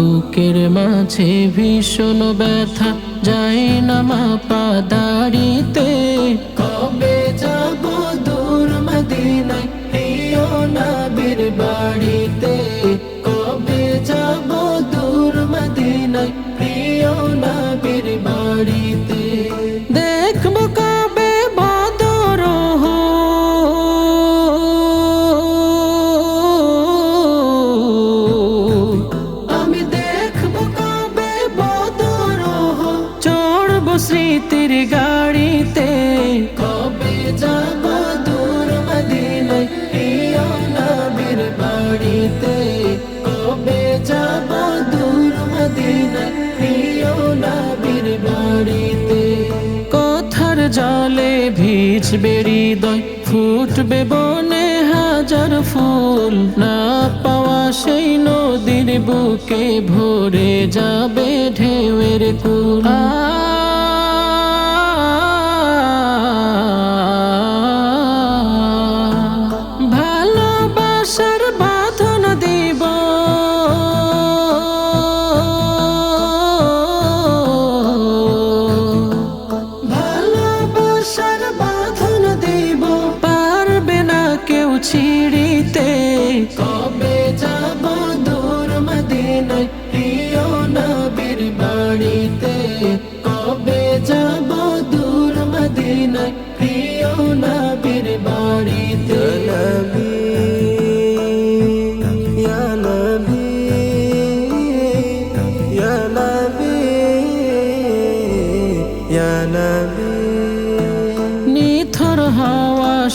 বুকের মাঝে ভীষণ ব্যথা যায় না মা পা দাড়িতে। স্মৃতির গাড়িতে কবে যাব দূর মদিনায় প্রিয় নবীর বাড়িতে কবে যাব দূর মদিনায় প্রিয় নবীর বাড়িতে কথার জলে ভিজবে হৃদয় ফুটবে বনে হাজার ফুল না পাওয়া সেই নদীর বুকে ভরে যাবে ঢেউয়ের কুল ছিড়িতে। কবে যাব দূর মদিনায়? প্রিয় নবীর বাড়িতে। কবে যাব দূর মদিনায়?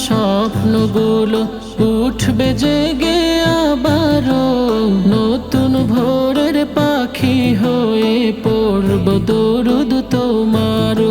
স্বপ্নগুলো উঠবে জেগে আবারও। নতুন ভোরের পাখি হয়ে পড়ব দরুদ তোমারও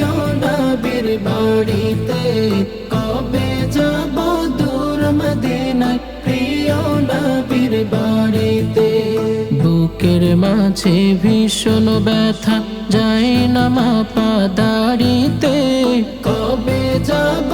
প্রিয় নবীর বাড়িতে। কবে যাব দূর মদিনায়? প্রিয় নবীর বাড়িতে। বুকের মাঝে ভীষণ ব্যথা যায় না মাপা দাড়িতে। কবে যাব